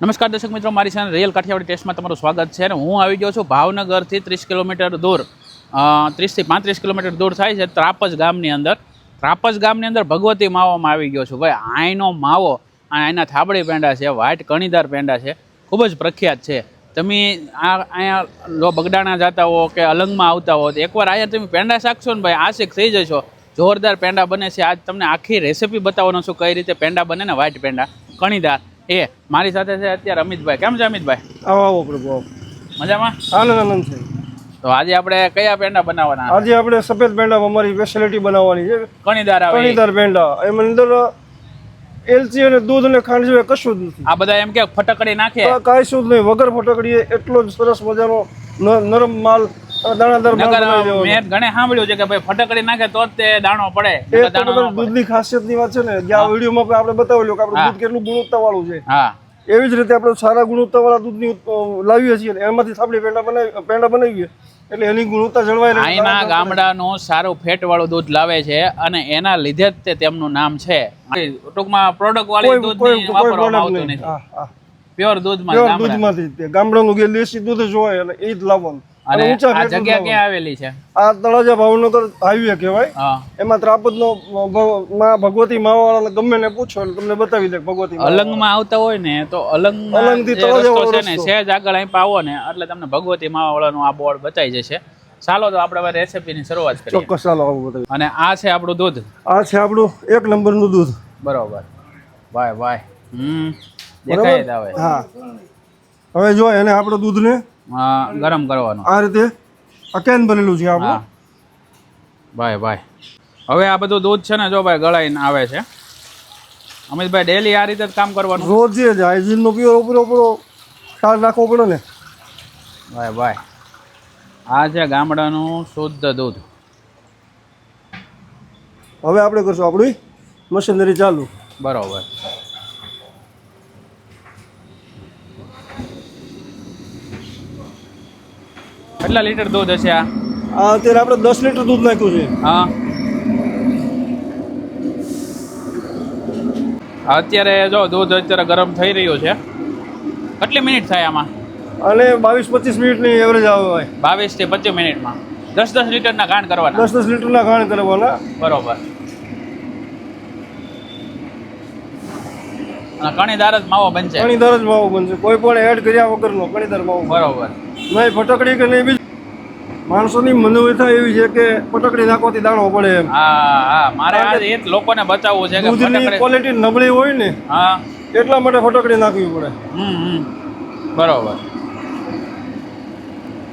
નમસ્કાર દર્શક મિત્રો, મારી સાથે રિયલ કાઠિયાવાડી ટેસ્ટમાં તમારું સ્વાગત છે અને હું આવી ગયો છું ભાવનગરથી ત્રીસ કિલોમીટર દૂર. ત્રીસથી પાંત્રીસ કિલોમીટર દૂર થાય છે ત્રાપજ ગામની અંદર. ત્રાપજ ગામની અંદર ભગવતી માવામાં આવી ગયો છું. ભાઈ આઈનો માવો અને આના થાબડી પેંડા છે વ્હાઇટ કણીદાર પેંડા છે, ખૂબ જ પ્રખ્યાત છે. તમે આ અહીંયા લો બગડાણા જતા હો કે અલંગમાં આવતા હો એકવાર અહીંયા તમે પેંડા શાકશો ને ભાઈ, આશિક થઈ જશો. જોરદાર પેંડા બને છે. આજ તમને આખી રેસીપી બતાવવાનો છું કઈ રીતે પેંડા બને ને વ્હાઇટ પેંડા. કણીદાર. એ મારી સાથે છે અત્યારે અમિતભાઈ. કેમ છે અમિતભાઈ? આવો આવો પ્રભુ આવો. મજામાં? આનંદ આનંદ છે. તો આજે આપણે કયા પેંડા બનાવવાના આજે આપણે સફેદ પેંડા અમારી સ્પેશિયાલિટી બનાવવાની છે. કણીદાર આવે કણીદાર પેંડા. એમાં અંદર એલચી અને દૂધ અને ખાંડ જેવું કશું જ નથી. આ બધા એમ કે ફટકડી નાખે? કાંઈ શું જ નહીં વગર ફટકડીએ એટલો જ સરસ મજાનો નરમ માલ મેં ઘણે સાંભળ્યું છે કે ભાઈ ફટકડી નાખે તો જ તે દાણો પડે. એ નકર તો દાણો બધા ન પડે. દૂધની ખાસિયતની વાત છે ને જે આ વિડીયોમાં આપણે બતાવેલું કે આપણે દૂધ કેટલું ગુણવત્તા વાળું છે. હા. એવી જ રીતે આપણે સારા ગુણવત્તા વાળા દૂધની અ, લાવીએ છીએ એમાંથી આપણે પેંડા બનાવી પેંડા બનાવીએ. એટલે એની ગુણવત્તા જળવાય રહે. અહીંના ગામડાનું સારું ફેટ વાળો દૂધ લાવે છે અને એના લીધે જ તે તેમનું નામ છે. ટૂંકમાં પ્રોડક્ટ વાળી દૂધ વાપરવામાં આવતું નથી. પ્યોર દૂધમાં દૂધમાંથી ગામડાનું જે દેશી દૂધ જ હોય અને એ જ લાવવાનું. અને આ જગ્યા ક્યાં આવેલી છે? આ તળાજા ભાવનગર હાઈવે કહેવાય. એમાં ત્રાપદ નો માં ભગવતી માવાવાળાને ગમે ને પૂછો એટલે તમને બતાવી દે ભગવતી અલંગમાં આવતા હોય ને તો અલંગ અલંગથી તળાજા છે ને સહેજ આગળ અહીં પાવો ને એટલે તમને ભગવતી માવાવાળાનું આ બોર્ડ બતાવી જશે. ચાલો તો આપણે રેસીપી ની શરૂઆત કરીએ. ચોક્કસ ચાલો આવું બતાવી અને આ છે આપણું દૂધ. આ છે આપણું એક નંબરનું દૂધ. બરોબર. ભાઈ ભાઈ હમ. દેખાય આવે. હા. હવે જો એને આપણો દૂધને હા, ગરમ કરવાનું. આ રીતે આ કેન બનેલું છે આપણું. ભાઈ ભાઈ હવે આ બધું દૂધ છે ને જો ભાઈ ગળાઈને આવે છે. અમિતભાઈ ડેલી આ રીતે જ કામ કરવાનું? રોજ જ હાઇજીનનો પીવો ઉપરો ઉપરો ખ્યાલ રાખવો પડે ને. ભાઈ ભાઈ આ છે ગામડાનું શુદ્ધ દૂધ. હવે આપણે કરશું આપણી મશીનરી ચાલુ. બરોબર. કેટલા લીટર દૂધ હશે આ? અત્યારે આપણે દસ લીટર દૂધ નાખ્યું છે. હા. અત્યારે જો દૂધ અત્યારે ગરમ થઈ રહ્યું છે. કેટલી મિનિટ થાય આમાં? અને બાવીસ પચીસ મિનિટની એવરેજ આવે હોય બાવીસથી પચીસ મિનિટમાં. દસ દસ લીટરના ગાંઠ કરવાના? દસ દસ લીટરના ઘાણ કરવાના. બરોબર. અને કણીદાર જ માવો બનશે. કણીદાર જ માવો બનશે. કોઈ પણ એડ કર્યા વગરનો કણીદાર માવો બરોબર. નહીં ફટકડી કે નહીં બીજું? માણસોની મનોવ્યથા એવી છે કે ફટકડી નાખવાથી દાણો પડે એમ. હા હા. મારે આ એ જ લોકોને બચાવવું છે કે દૂધની ક્વોલિટી નબળી હોય ને હા. એટલા માટે ફટકડી નાખવી પડે. હમ હમ. બરોબર.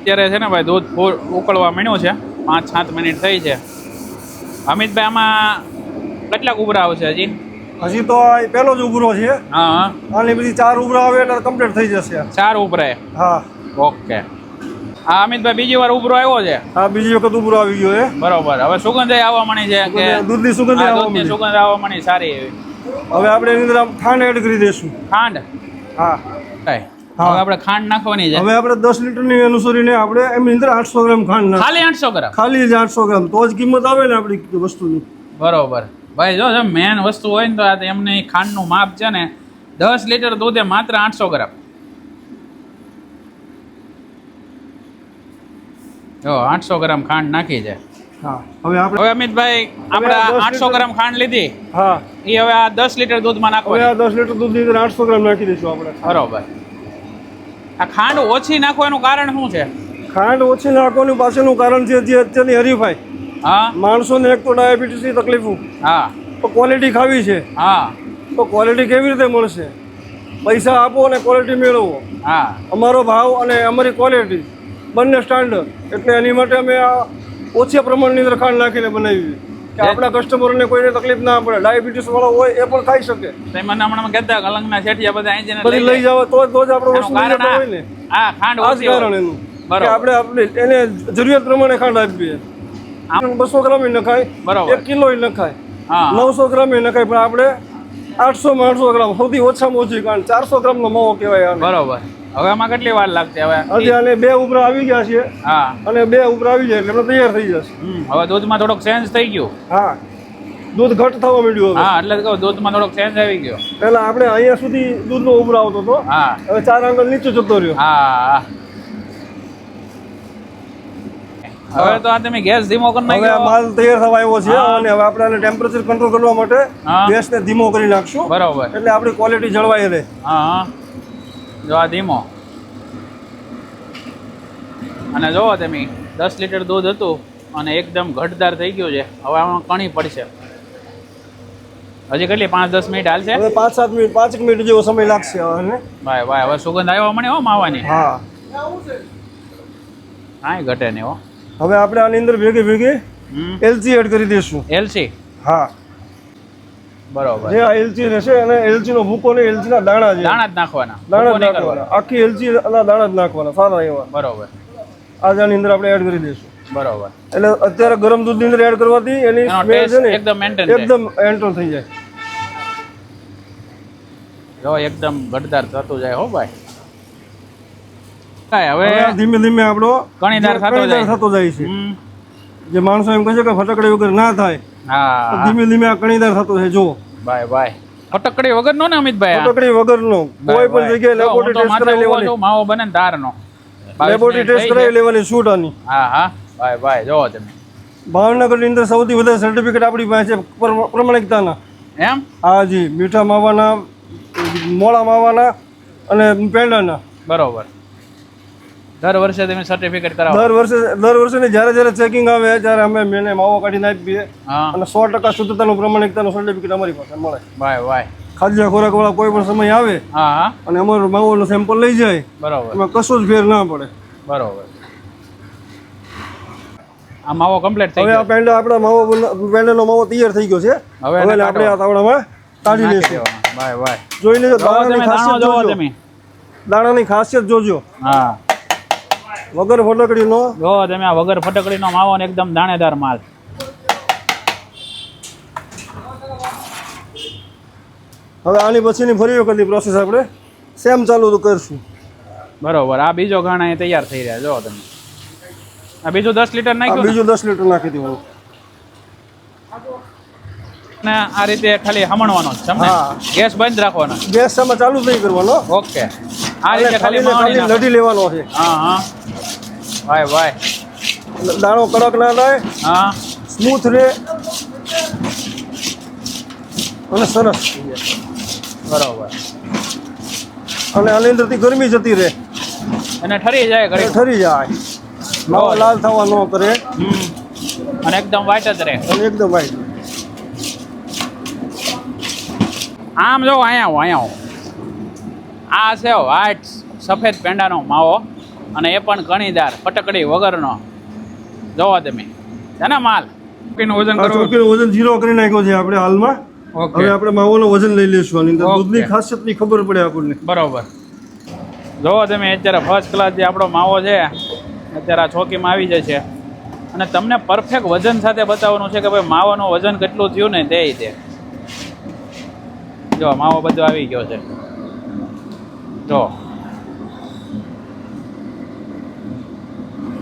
અત્યારે છે ને ભાઈ દૂધ ફૂલ ઉકળવા માંડ્યું છે. પાંચ સાત મિનિટ થઈ છે. અમિતભાઈ આમાં કેટલાક ઉભરા આવશે હજી? હજી તો પેલો પહેલો જ ઉભરો છે. હા હા. આની બધી ચાર ઉભરા આવે એટલે કમ્પ્લીટ થઈ જશે. ચાર ઉભરા હા. ઓકે. હા અમિતભાઈ બીજી વાર ઉભરો આવ્યો છે? આ બીજી વખત ઉભરો આવી ગયો એ બરોબર. હવે સુગંધ આવવા મળી છે કે દૂધની સુગંધ હા, આવવા. સુગંધ આવવા મળી સારી એવી. હવે આપણે એની અંદર ખાંડ એડ કરી દઈશું. ખાંડ? હા. કઈ? હા. હવે આપણે ખાંડ નાખવાની છે. હવે આપણે દસ લીટરની અનુસરીને આપણે એમની અંદર આઠસો ગ્રામ ખાંડ ખાલી આઠસો ગ્રામ? ખાલી જ આઠસો ગ્રામ. તો જ કિંમત આવે ને આપણી વસ્તુની. બરોબર. ભાઈ જો મેન વસ્તુ હોય ને તો આ તો એમને ખાંડનું માપ છે ને દસ લીટર દૂધે માત્ર આઠસો ગ્રામ. જો આઠસો ગ્રામ ખાંડ નાખી છે. હા હવે આપણે હવે અમિતભાઈ આપણે આઠસો ગ્રામ ખાંડ લીધી. હા. એ હવે આ દસ લીટર દૂધમાં હવે આ દસ લીટર દૂધ લીધે આઠસો ગ્રામ નાખી દઈશું આપણે. બરોબર. આ ખાંડ ઓછી નાખવાનું કારણ શું છે? ખાંડ ઓછી નાખવાનું પાછળનું કારણ છે જે અત્યારની હરીફાઈ. હા. માણસોને એક તો ડાયાબિટીસની તકલીફો હા. તો ક્વોલિટી ખાવી છે. હા. તો ક્વોલિટી કેવી રીતે મળશે? પૈસા આપો અને ક્વોલિટી મેળવો. હા. અમારો ભાવ અને અમારી ક્વોલિટી બંને સ્ટાન્ડર્ડ એટલે એની માટે અમે આ ઓછા પ્રમાણની અંદર ખાંડ નાખીને બનાવી કે આપણા કસ્ટમરોને કોઈને તકલીફ ના પડે ડાયાબિટીસ વાળો હોય એ પણ ખાઈ શકે. મને હમણાં કહેતા અલંગના શેઠિયા બધા અહીં બધી લઈ જાવ તો તો જ આપણો વસ્તુ આ હોય ને. હા ખાંડ આ જ. કારણ એનું. કે આપણે આપણે એને જરૂરિયાત પ્રમાણે ખાંડ આપીએ. બસો ગ્રામ નખાય. એક કિલો નખાય. નવસો ગ્રામ નખાય ખાય પણ આપણે આઠસો માં આઠસો ગ્રામ સૌથી ઓછામાં ઓછી કારણ ચારસો ગ્રામનો માવો કહેવાય બરોબર. હવે આમાં કેટલી વાર લાગશે? હવે હજી અને બે ઉભરા આવી ગયા છે હા. અને બે ઉભરા આવી જાય એટલે તૈયાર થઈ જશે. હવે દૂધમાં થોડોક ચેન્જ થઈ ગયું. હા. દૂધ ઘટ થવા માંડ્યું હા એટલે કહું દૂધમાં થોડોક ચેન્જ આવી ગયો. પહેલા આપણે અહીંયા સુધી દૂધનો ઉભરો આવતો હતો. હા. હવે ચાર આંગળ નીચે જતો રહ્યો. હા. હવે તો આ તમે ગેસ ધીમો કરી હવે માલ તૈયાર થવા આવ્યો છે અને હવે આપણે આને ટેમ્પરેચર કંટ્રોલ કરવા માટે હા. ગેસને ધીમો કરી નાખશું. બરાબર. એટલે આપણી ક્વોલિટી જળવાઈ રહે. હા હા. જો આ ધીમો. અને જોવો તમે દસ લીટર દૂધ હતું અને એકદમ ઘટદાર થઈ ગયું છે. હવે આમાં કણી પડશે. હજી કેટલી? પાંચ દસ મિનિટ હાલશે? હવે પાંચ સાત મિનિટ પાંચ મિનિટ જેવો સમય લાગશે હવે ભાઈ ભાઈ હવે સુગંધ આવ્યો મને હો માવાની. હા. કાંઈ ઘટે નહીં હો. હવે આપણે આની અંદર ભેગી ભેગી એલચી એડ કરી દઈશું. એલસી હા. બરોબર. જે આ એલચી રહેશે અને એલચી નો ભૂકો ને એલચી ના દાણા છે દાણા જ નાખવાના. દાણા જ નાખવાના. આખી એલચી ના દાણા જ નાખવાના સારા એવા. બરોબર. આ આની અંદર આપણે એડ કરી દઈશું. બરોબર. એટલે અત્યારે ગરમ દૂધની અંદર એડ કરવાથી એની સ્મેલ છે ને એકદમ મેન્ટેન એકદમ એન્ટર થઈ જાય. જો એકદમ ઘટદાર થતું જાય હો ભાઈ. હવે ધીમે ધીમે આપણો કણીદાર થતો જાય. થતો જાય છે. જે માણસો એમ કહે છે કે ફટકડી વગર ના થાય. હા. ધીમે ધીમે આ કણીદાર થતો છે જો બાય બાય ફટકડી વગર નો ને અમિતભાઈ ફટકડી ફટકડી વગરનો. કોઈ પણ જગ્યાએ લેબોરેટરી ટેસ્ટ કરાવી લેવાની. માવો બને ને તારનો બાવીસ લેબોરેટરી ટેસ્ટ કરાવી લેવાની શૂટ આની. હા હા. બાય બાય જો તમે. ભાવનગરની અંદર સૌથી વધારે સર્ટિફિકેટ આપણી પાસે પ્રમાણિકતાના. એમ? હા જી. મીઠા માવાના મોળા માવાના અને પેંડાના. બરોબર. દર વર્ષે તમે સર્ટિફિકેટ કરાવો. દર વર્ષે દર વર્ષે જ્યારે જ્યારે ચેકિંગ આવે ત્યારે અમે મેને માવો કાઢીને આપીએ અને સો ટકા શુદ્ધતાનું પ્રમાણિકતાનું સર્ટિફિકેટ અમારી પાસે મળે. બાય બાય ખાદ્ય ખોરાકવાળા કોઈ પણ સમય આવે અને અમારો માવો સેમ્પલ લઈ જાય બરાબર. એમાં કશું જ ફેર ના પડે. બરાબર. આ માવો કમ્પ્લીટ થઈ હવે આ પેંડા આપણા માવો પેંડાનો માવો તૈયાર થઈ ગયો છે. હવે આપણે આ તાવડામાં લઈશું. દેવાનો. બાય બાય જોઈ લેજો દાણાની ખાસિયત જોજો. દાણાની ખાસિયત જોજો. હા. વગર ફટકડીનો? જો તમે આ વગર ફટકડીનો માવો ને એકદમ દાણેદાર માલ. હવે આની પછીની ફરી વખતની પ્રોસેસ આપણે સેમ ચાલુ કરશું. બરોબર આ બીજો ઘાણા તૈયાર થઈ રહ્યા જો તમે. આ બીજું દસ લીટર નાખ્યું બીજું દસ લીટર નાખી દીધું. ને આ રીતે ખાલી હમણવાનો છે ગેસ બંધ રાખવાનો? ગેસ ચાલુ નહીં કરવાનો. ઓકે. આ રીતે ખાલી ખાલી લડી લેવાનો છે. હા હા. ભાઈ ભાઈ દાણો કડક ના થાય હા. સ્મૂથ રહે અને સરસ. બરાબર. અને આની અંદરથી ગરમી જતી રહે. અને ઠરી જાય ઘરે ઠરી જાય. માવો લાલ થવા ન કરે. અને એકદમ વ્હાઈટ જ રહે. અને એકદમ વાઈટ આમ જો અહીંયા આવો અહીંયા આવો. આ છે વ્હાઈટ સફેદ પેંડાનો માવો અને એ પણ ઘણીદાર ફટકડી વગરનો. જોવો તમે. છે ને માલ? એનું વજન ચોકીનું વજન ઝીરો કરી નાખ્યો છે આપણે હાલમાં. ઓકે. હવે આપણે માવોનું વજન લઈ લઈશું આની અંદર. દૂધની ખાસિયતની ખબર પડે આપણને. બરોબર. જોવો તમે અત્યારે ફર્સ્ટ ક્લાસ જે આપણો માવો છે અત્યારે આ ચોકીમાં આવી જાય છે અને તમને પરફેક્ટ વજન સાથે બતાવવાનું છે કે ભાઈ માવાનું વજન કેટલું થયું ને તે તે જો માવો બધો આવી ગયો છે. જો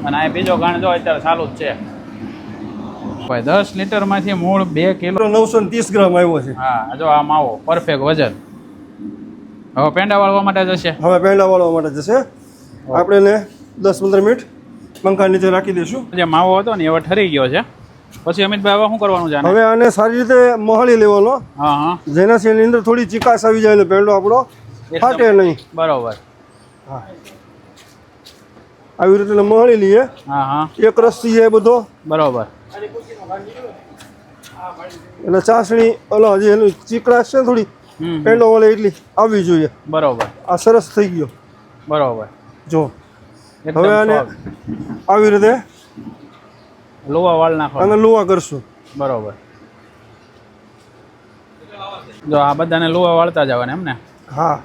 અને આ બીજો ગાણ જો અત્યારે ચાલુ જ છે. ભાઈ દસ લીટરમાંથી મૂળ બે કિલો. નવસો ને ત્રીસ ગ્રામ આવ્યો છે. હા જો આ માવો પરફેક્ટ વજન. હવે પેંડા વાળવા માટે જશે હવે પેંડા વાળવા માટે જશે આપણે એને દસ પંદર મિનિટ પંખા નીચે રાખી દઈશું. જે માવો હતો ને એવો ઠરી ગયો છે. પછી અમિતભાઈ હવે શું કરવાનું છે? હવે આને સારી રીતે મોહળી લેવાનો. હા હા. જેનાથી એની અંદર થોડી ચિકાસ આવી જાય એટલે પેંડો આપણો. ફાટે નહીં. બરોબર. આવી રીતે મળી લઈએ. હા હા. એક રસ છે બધો. બરોબર. એટલે ચાસણી ઓલો હજી એનું ચીકડાશ છે થોડી પેલો વળે એટલી આવવી જોઈએ. બરોબર. આ સરસ થઈ ગયો. બરોબર. જો. હવે આને આવી રીતે લોવા વાળ નાખો. અને લોવા કરશું. બરોબર. જો આ બધાને લોવા વાળતા જવાના એમ ને? હા.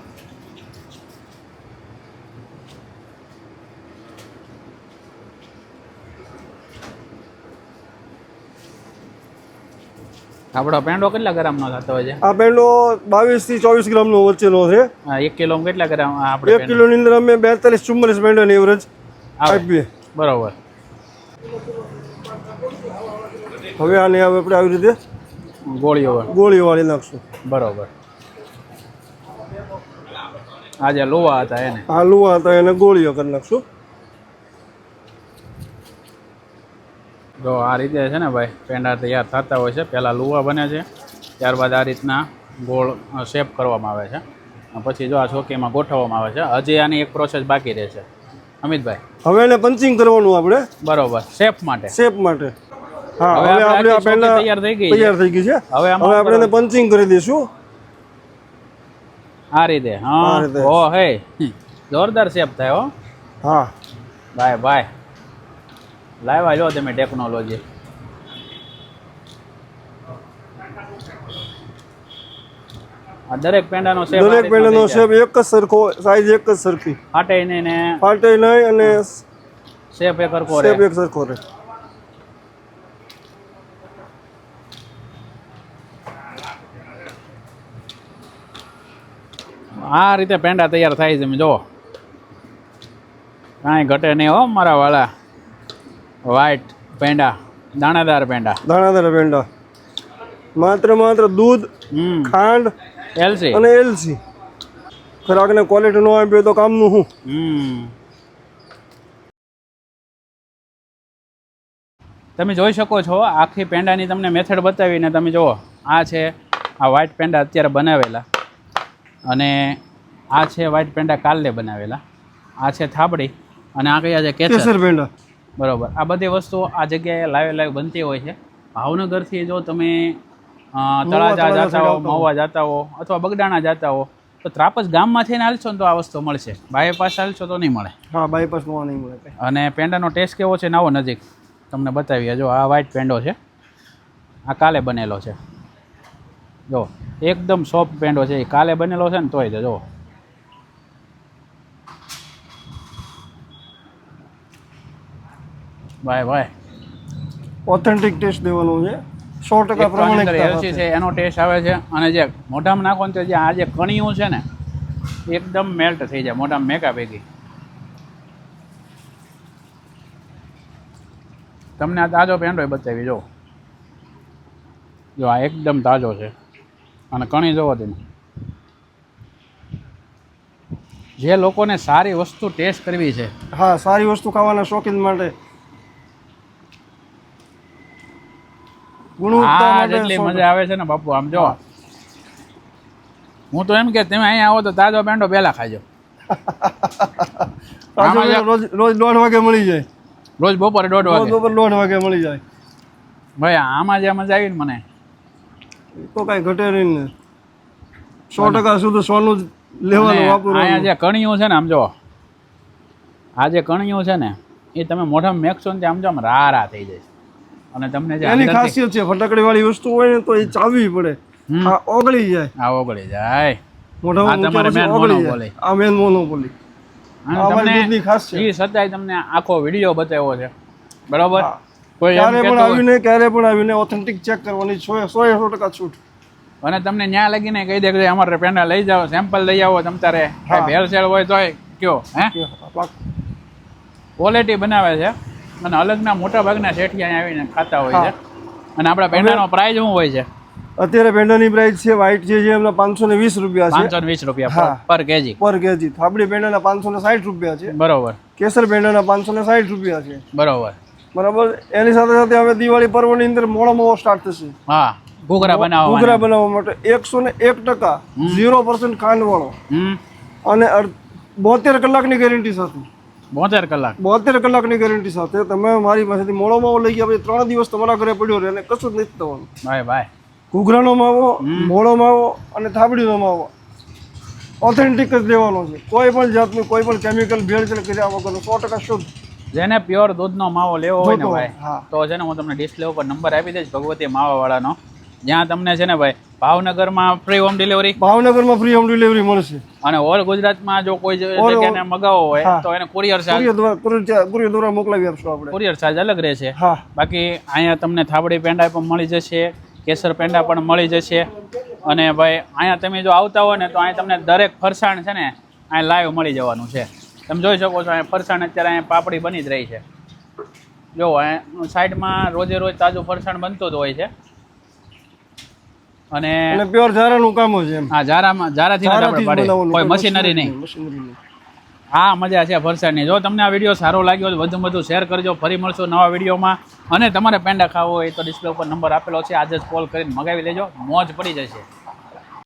આપણો પેંડો કેટલા ગ્રામનો થતો હોય છે? આ પેંડો બાવીસથી ચોવીસ ગ્રામનો વચ્ચેનો છે. હા, એક કિલો કેટલા ગ્રામ આપણે એક પેંડો? કિલોની અંદર અમે બેતાલીસ ચુમ્માલીસ પેંડાની એવરેજ આવે. આપીએ. બરાબર. હવે આને હવે આપણે આવી રીતે ગોળીઓ ગોળીઓ વાળી નાખશું. બરાબર. આજે લોવા હતા એને. આ લોવા હતા એને ગોળીઓ કરી નાખશું. જો આ રીતે છે ને ભાઈ પેંડા તૈયાર થતા હોય છે. પહેલાં લુવા બને છે ત્યારબાદ આ રીતના ગોળ શેપ કરવામાં આવે છે. પછી જો આ ચોકીમાં ગોઠવવામાં આવે છે. હજી આની એક પ્રોસેસ બાકી રહેશે અમિતભાઈ? હવે એને પંચિંગ કરવાનું આપણે. બરોબર. શેપ માટે. શેપ માટે. હા હવે આપણે આપણે આ આખી ચોકી પેંડા તૈયાર થઈ ગઈ તૈયાર થઈ ગઈ છે. હવે હવે આપણે પંચિંગ કરી દઈશું. આ રીતે. હા. ઓ હે જોરદાર શેપ થાય હો. હા. Bye bye. લાવ્યા લો તમે ટેકનોલોજી આ દરેક પેંડાનો શેપ દરેક પેંડાનો શેપ એક જ સરખો સાઈઝ એક જ સરખી. ફાટે નહીં ને. ફાટે નહીં અને શેપ એક સરખો રહે. શેપ એક સરખો રહે. આ રીતે પેંડા તૈયાર થાય છે તમે જુઓ. કાંઈ ઘટે નહીં હો મારા વાળા વ્હાઈટ પેંડા દાણાદાર પેંડા. દાણાદાર પેંડા. માત્ર માત્ર દૂધ ખાંડ એલસી અને એલસી. ગ્રાહકને ક્વોલિટી નો આપ્યો તો કામનું શું તમે જોઈ શકો છો આખી પેંડાની તમને મેથડ બતાવીને તમે જુઓ. આ છે આ વ્હાઈટ પેંડા અત્યારે બનાવેલા. અને આ છે વ્હાઈટ પેંડા કાલે બનાવેલા. આ છે થાબડી. અને આ કયા છે? કેસર પેંડા. બરોબર. આ બધી વસ્તુઓ આ જગ્યાએ લાઈવ લાઈવ બનતી હોય છે. ભાવનગરથી જો તમે તળાજા જતા હો મહુવા જતા હો અથવા બગડાણા જતા હો તો ત્રાપસ ગામમાં થઈને હાલશો ને તો આ વસ્તુ મળશે. બાયપાસ હાલશો તો નહીં મળે. હા બાયપાસ નહીં મળે અને પેંડાનો ટેસ્ટ કેવો છે નવો નજીક? તમને બતાવીએ. જો આ વ્હાઈટ પેંડો છે. આ કાલે બનેલો છે. જો એકદમ સોફ્ટ પેંડો છે. એ કાલે બનેલો છે ને તોય જો ભાઈ ભાઈ. ઓથેન્ટિક ટેસ્ટ દેવાનો છે. સો ટકા પ્રમાણે. છે એનો ટેસ્ટ આવે છે અને જે મોઢામાં નાખો ને જે આ જે કણીઓ છે ને એકદમ મેલ્ટ થઈ જાય મોઢામાં મેકા ભેગી. તમને આ તાજો પેંડો બતાવી જો જો આ એકદમ તાજો છે. અને કણી જોવો તમે. જે લોકોને સારી વસ્તુ ટેસ્ટ કરવી છે હા સારી વસ્તુ ખાવાના શોખીન માટે ગુણવત્તા માટે જેટલી મજા આવે છે ને બાપુ આમ જો. હું તો એમ કે તમે અહીંયા આવો તો તાજો પેંડો પહેલા ખાજો. રોજ રોજ દોઢ વાગે મળી જાય. રોજ બપોરે દોઢ વાગે. બપોર દોઢ વાગે મળી જાય. ભાઈ આમાં જે મજા આવી ને મને. તો કાંઈ ઘટે નહીં ને. સો ટકા સુધી સોનું જ લેવાનું વાપરું અહીંયા જે કણિયું છે ને આમ જો. આ જે કણિયું છે ને એ તમે મોઢામાં મેકશો ને આમ જો આમ રા રા થઈ જાય અને તમને જે એની ખાસિયત છે ફટાકડી વાળી વસ્તુ હોય ને તો એ ચાવી પડે. આ ઓગળી જાય. આ ઓગળી જાય. મોઢામાં તમારે મેન. જાય. આ મેન મોનોપોલી તમને દૂધની ખાસ છે. એ સદાય તમને આખો વીડિયો બતાવ્યો છે. બરાબર? કોઈ ક્યારે પણ આવીને ક્યારે પણ આવીને ઓથેન્ટિક ચેક કરવાની સો સો સો ટકા છૂટ. અને તમને ન્યા લગીને કહી દે કે અમારે પેંડા લઈ જાઓ સેમ્પલ લઈ આવો તમ તારે. ભેળસેળ હોય તોય કયો હે? ક્વોલિટી બનાવે છે. અને અલગના મોટા ભાગના શેઠિયા અહીંયા આવીને ખાતા હોય છે. અને આપણા પેંડાનો પ્રાઇસ શું હોય છે? અત્યારે પેંડાની પ્રાઇસ છે વ્હાઈટ છે જે એમના પાંચસો ને વીસ રૂપિયા છે. પાંચસો વીસ રૂપિયા પર કેજી. પર કેજી. થાબડી પેંડાના પાંચસો ને સાઠ રૂપિયા છે. બરોબર. કેસર પેંડાના પાંચસો ને સાઠ રૂપિયા છે. બરોબર. બરાબર? એની સાથે સાથે હવે દિવાળી પર્વની અંદર મોડો મોડો સ્ટાર્ટ થશે. હા ઘૂઘરા બનાવવા ઘૂઘરા બનાવવા માટે એકસો ને એક ટકા ઝીરો પર્સન્ટ ખાંડ વાળો. અને બોતેર કલાકની ગેરંટી સાથે. બોતેર કલાક. બોતેર કલાકની ગેરંટી સાથે તમે મારી પાસેથી મોળો માવો લઈ ગયા પછી ત્રણ દિવસ તમારા ઘરે પડ્યો રહે અને કશું જ નથી થવાનું. ભાઈ ભાઈ ઘૂઘરાનો માવો મોળો માવો અને થાબડીનો માવો. ઓથેન્ટિક જ લેવાનો છે. કોઈ પણ જાતનું કોઈ પણ કેમિકલ ભેળસેળ કર્યા વગરનો સો ટકા શુદ્ધ. જેને પ્યોર દૂધનો માવો લેવો હોય ને ભાઈ તો છે ને હું તમને ડિસ્પ્લે ઉપર નંબર આપી દઈશ ભગવતી માવાવાળાનો. જ્યાં તમને છે ને ભાઈ ભાવનગરમાં ફ્રી હોમ ડિલિવરી ભાવનગરમાં ફ્રી હોમ ડિલિવરી મળશે અને ઓલ ગુજરાતમાં જો કોઈ જગ્યાને મગાવો હોય તો એને કુરિયર ચાર્જ કુરિયર દ્વારા મોકલાવી આપશું આપણે. કુરિયર ચાર્જ અલગ રહેશે હા. બાકી અહીંયા તમને થાબડી પેંડા પણ મળી જશે કેસર પેંડા પણ મળી જશે. અને ભાઈ અહીંયા તમે જો આવતા હોય ને તો અહીંયા તમને દરેક ફરસાણ છે ને અહીંયા લાઈવ મળી જવાનું છે. તમે જોઈ શકો છો અહીંયા ફરસાણ અત્યારે અહીંયા પાપડી બની જ રહી છે. જો સાઈડમાં રોજે રોજ તાજું ફરસાણ બનતું જ હોય છે. અને પ્યોર ઝારાનું કામ છે એમ. હા ઝારામાં ઝારાથી જ આપણે પાડીએ. કોઈ મશીનરી નહીં. હા મજા છે ફરસાણની. જો તમને આ વીડિયો સારો લાગ્યો તો વધુ વધુ શેર કરજો. ફરી મળશું નવા વિડીયોમાં. અને તમારે પેંડા ખાવો હોય તો ડિસ્પ્લે ઉપર નંબર આપેલો છે. આજે જ કોલ કરીને મગાવી લેજો. મોજ પડી જશે.